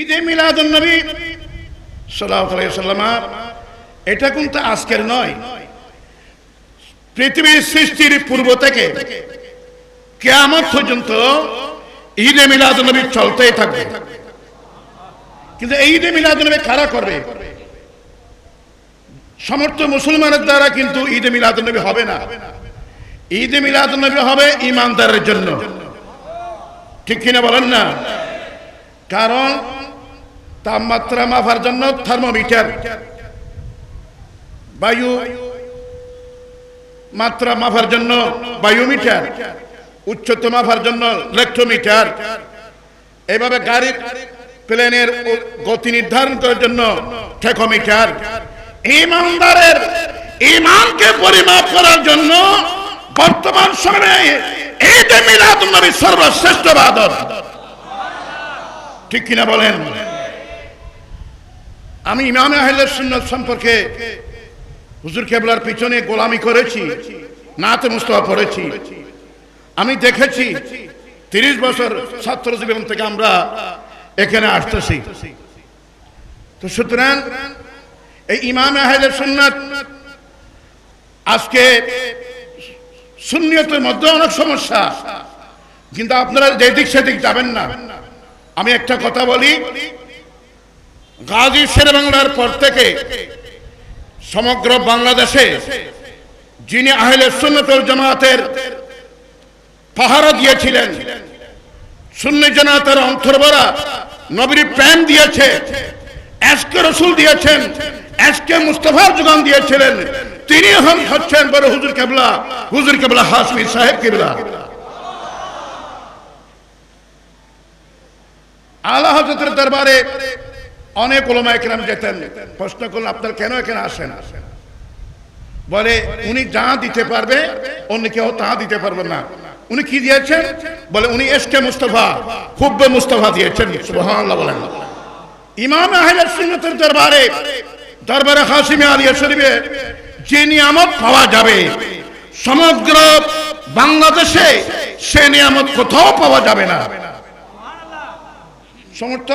ঈদে মিলাদুন নবী সাল্লাম এটা কিন্তু আজকের নয়। পৃথিবীর সৃষ্টির পূর্ব থেকে কেয়ামত পর্যন্ত ঈদে মিলাদুন নবী চলতেই থাকবে। কিন্তু ঈদে মিলাদুন নবী কারা করবে? সমর্থ মুসলমানের দ্বারা কিন্তু ঈদে মিলাদুন নবী হবে না। ঈদে মিলাদুন নবী হবে ইমানদারের জন্য। ঠিক কিনা বলেন না? কারণ তাপমাত্রা মাপার জন্য থার্মোমিটার। বায়ু মাত্রা মাপার জন্য বায়ুমিটার। উচ্চতা মাপার জন্য ইলেকট্রোমিটার। এভাবে গাড়ির প্লেনের গতি নির্ধারণ করার জন্য ঠেকোমিটার ইমানদারের ইমানকে পরিমাপ করার জন্য বর্তমান সময়ে এই যে মিলাদ নবী সর্বশ্রেষ্ঠ বাদর ঠিক কিনা বলেন? আমি ইমাম আহলের সুন্নত সম্পর্কে হুজুর কেবলার পিছনে গোলামি করেছি, নাতে মুস্তফা পড়েছি। আমি দেখেছি তিরিশ বছর ছাত্র জীবন থেকে আমরা এখানে আসতেছি। তো সুতরাং এই ইমাম আহলের সুন্নাত আজকে সুন্নিয়তের মধ্যে অনেক সমস্যা, কিন্তু আপনারা যেদিক সেদিক যাবেন না। আমি একটা কথা বলি গাজী শের বাংলার পর থেকে সমগ্র বাংলাদেশে যিনি আহলে সুন্নতুল জামাতের পাহারা দিয়েছিলেন, সুন্নি জামাতের অন্তর্বরা নবীর প্রেম দিয়েছে এসকে রসুল দিয়েছেন এসকে মুস্তফার যোগান দিয়েছিলেন, তিনি হন হচ্ছেন বড় হুজুর কেবলা হুজুর কেবলা হাসমি সাহেব কেবলা। আল্লাহ হজরতের দরবারে অনেক ওলমা একরাম যেতেন। প্রশ্ন করলেন আপনার কেন এখানে আসেন? বলে, উনি যা দিতে পারবে, অন্য কেউ তা দিতে পারবে না। উনি কি দিয়েছেন? বলে, উনি এসকে মুস্তফা হুব্বে মুস্তফা দিয়েছেন। বলেন। ইমাম আহলে দরবারে দরবারে হাসিমে আলিয়া শরীফে যে নিয়ামত পাওয়া যাবে, সমগ্র বাংলাদেশে সে নিয়ামত কোথাও পাওয়া যাবে না। সমর্থ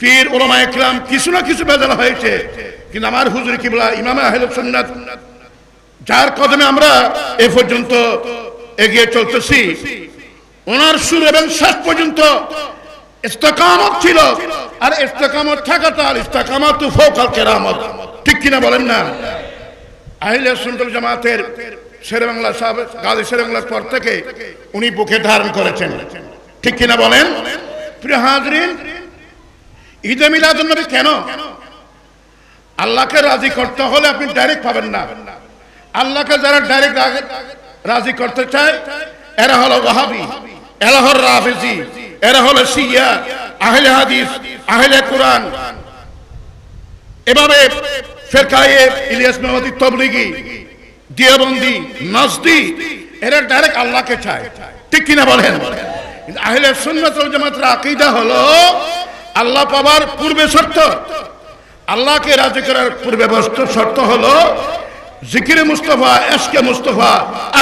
পীর ওলামা একরাম কিছু না কিছু বেদনা হয়েছে। কিন্তু আমার হুজুর কিবলা, ইমাম আহলে সুন্নাত, যার কদমে আমরা এ পর্যন্ত এগিয়ে চলতেছি, ওনার সুর এবং শেষ পর্যন্ত ইস্তেকামত ছিল। আর ইস্তেকামত থাকাটা আর ইস্তেকামত কেরামত। ঠিক কিনা বলেন না? আহিলে সুন্দর জামাতের শেরে বাংলা সাহেব, গাজী শেরে বাংলার পর থেকে উনি বুকে ধারণ করেছেন। ঠিক কিনা বলেন? প্রিয় হাজরিন ঈদে মিলাদুন নবী কেন? আল্লাহকে রাজি করতে হলে আপনি ডাইরেক্ট পাবেন না। আল্লাহকে যারা ডাইরেক্ট রাজি করতে চায়, এরা হলো ওয়াহাবি, এরা হলো রাফেজি, এরা হলো শিয়া, আহলে হাদিস, আহলে কোরআন। এভাবে ফেরকায়ে ইলিয়াস মেহমদি তবলিগি, দিয়াবন্দি নজদি এরা ডাইরেক্ট আল্লাহকে চায়। ঠিক কিনা বলেন? আহলে সুন্নাতুল জামাতের আকীদা হলো আল্লাহ পাবার পূর্বে শর্ত আল্লাহকে রাজি করার পূর্বে বস্তু শর্ত হলো জিকিরে মুস্তফা এসকে মুস্তফা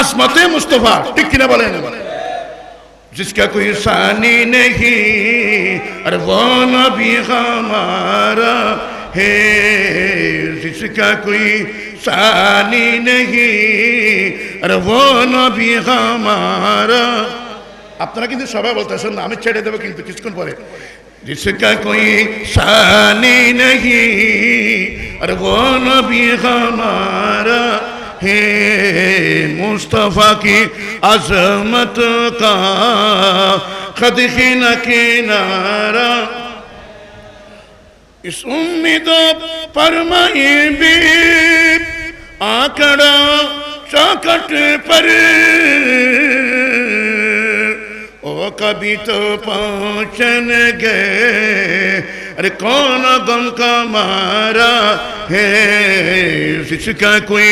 আসমাতে মুস্তফা ঠিক কিনা বলেন जिसका कोई सानी नहीं और वो नबी हमारा है जिसका कोई सानी नहीं और वो नबी हमारा আপনারা কিন্তু সবাই বলতেছেন না আমি ছেড়ে দেবো কিন্তু কিছুক্ষণ পরে جس کا کوئی ثانی نہیں، اور وہ نبی ہمارا ہے۔ مصطفیٰ کی عظمت کا خد خینہ کنارہ اس امید میں بھی آکڑا چاکٹ پر कभी तो पहुंचन गए अरे कौन गम का मारा है जिसका कोई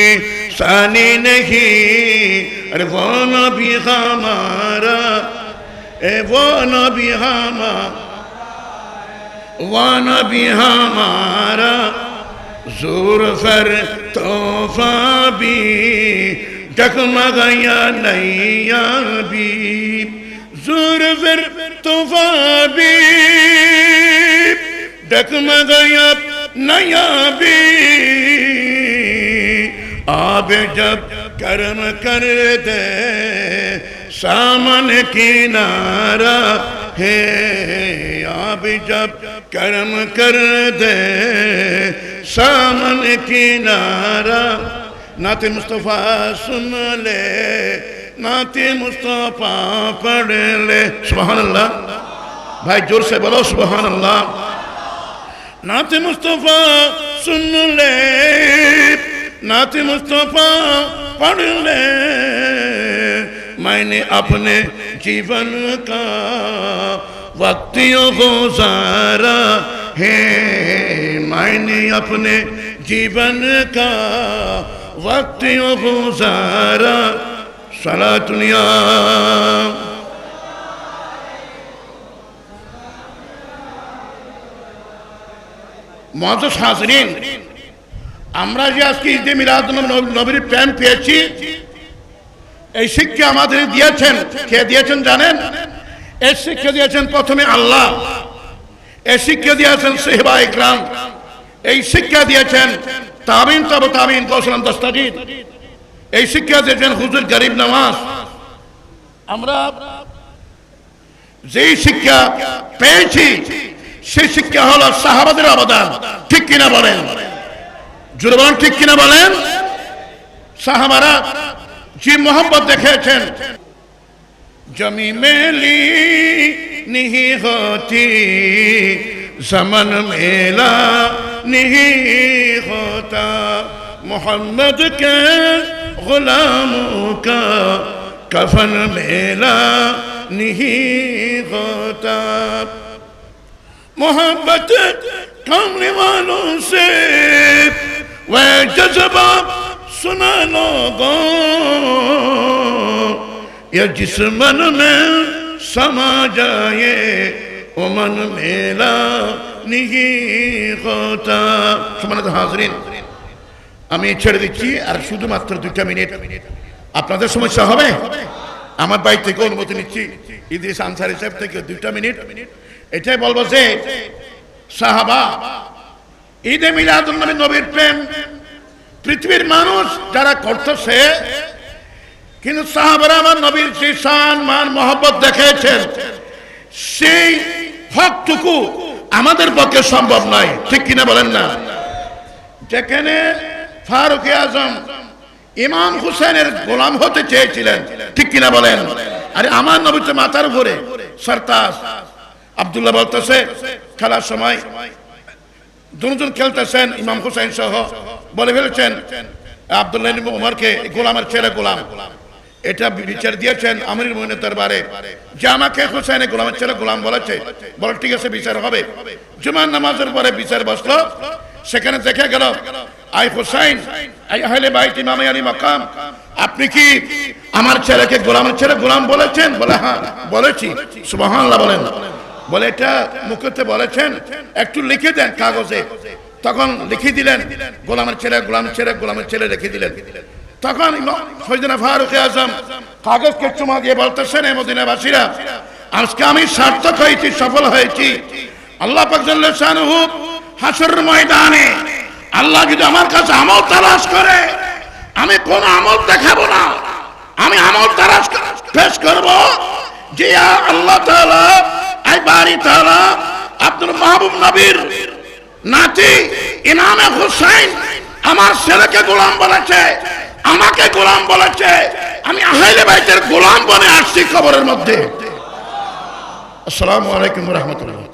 सानी नहीं अरे वो न भी हमारा ए वो न भी हमारा वो न भी हमारा जोर फर तोहफा भी जगमगाया नैया भी زرفر طفابي دكمغ يب نیابی آب جب کرم کر دے سامن کنارا ہے آب جب کرم کر دے سامن کنارا نعت مصطفیٰ سن لے नाते मुस्तफ़ा पढ़ ले। सुबहान अल्लाह भाई ज़ोर से बोलो सुबहान अल्लाह नाते मुस्तफ़ा सुन ले। नाते मुस्तफ़ा पढ़ ले। मैंने अपने जीवन का वक्त गुजारा है। मैंने अपने जीवन का वक्त गुजारा صلاة يا মহাজ সাজরিন আমরা যে আজকে ঈদে মিলাদ নবীর প্রেম পেয়েছি, এই শিক্ষা আমাদের দিয়েছেন। কে দিয়েছেন জানেন? এই শিক্ষা দিয়েছেন প্রথমে আল্লাহ। এই শিক্ষা দিয়েছেন সেহবা ইকরাম। এই শিক্ষা দিয়েছেন তাবিন তব তাবিন কৌশলাম দস্তাজিদ। এই শিক্ষা দিয়েছেন হুজুর গরিব নামাজ। আমরা যেই শিক্ষা পেয়েছি, সেই শিক্ষা হল সাহাবাদের অবদান। ঠিক কিনা বলেন? জুরবান ঠিক কিনা বলেন? সাহাবারা যে মোহাম্মদ দেখেছেন জমি মেলি নিহি হতি সমন মেলা নিহি হতা মোহাম্মদ কে غلاموں کا کفن میلا نہیں ہوتا محبت کامنے والوں سے وہ جذبہ سنا لوگوں یا جس من میں سما جائے وہ من میلا نہیں ہوتا سمنت حاضرین আমি ছেড়ে দিচ্ছি, আর শুধুমাত্র দুইটা মিনিট। আপনাদের সমস্যা হবে? আমার বাড়ি থেকে অনুমতি নিচ্ছি। ইদিস আনসার হিসাব থেকে দুইটা মিনিট। এটাই বলব যে, সাহাবা, ঈদে মিলাদুল নবী নবীর প্রেম। পৃথিবীর মানুষ যারা করতেছে, কিন্তু সাহাবারা আমার নবীর যে শান, মান, মহব্বত দেখেছেন সেই হকটুকু আমাদের পক্ষে সম্ভব নয়। ঠিক কিনা বলেন না? যেখানে ফারুক আজম ইমাম হুসেনের গোলাম হতে চেয়েছিলেন। ঠিক কিনা বলেন? আরে আমার নবী তো মাথার উপরে। সরতাজ। আবদুল্লাহ বলতেছে, খেলার সময় দুজন খেলতেছেন ইমাম হুসাইন সহ। বলে ফেলেছেন, আবদুল্লাহ উমরকে গোলামের ছেলে গোলাম। এটা বিচার দিয়েছেন আমির মোহিনের দরবারে। যে আমাকে হুসাইনে গোলামের ছেলে গোলাম বলেছে, বল ঠিক আছে, বিচার হবে। জুমার নামাজের পরে বিচার বসল। সেখানে দেখে গেল আই হুসাইন, আই আহলে বাইত ইমাম আলী মাকাম, আপনি কি আমার ছেলেকে গোলামের ছেলে গোলাম বলেছেন? বলে হ্যাঁ বলেছি। সুবহানাল্লাহ বলেন। বলে, এটা মুখতে বলেছেন, একটু লিখে দেন কাগজে। তখন লিখে দিলেন, গোলামের ছেলে গোলামের ছেলে গোলামের ছেলে লিখে দিলেন। তখন সৈদিনা ফারুক আজম কাগজকে চুমা দিয়ে বলতেছেন এই মদিনাবাসীরা, আজকে আমি সার্থক হয়েছি, সফল হয়েছি। আল্লাহ পাক জাল্লা শানুহু হাসর ময়দানে আল্লাহ যদি আমার কাছে আমল তালাশ করে, আমি কোন আমল দেখাবো না। আমি আমল তালাশ পেশ করব যে আল্লাহ তাআলা, আই বাড়ি তাআলা, আব্দুল মাহবুব নবীর নাতি ইমামে হুসাইন আমার ছেলেকে গোলাম বলেছে, আমাকে গোলাম বলেছে। আমি আহলে বাইতের গোলাম বনে আসছি খবরের মধ্যে। আসসালামু আলাইকুম রহমতুল্লাহ।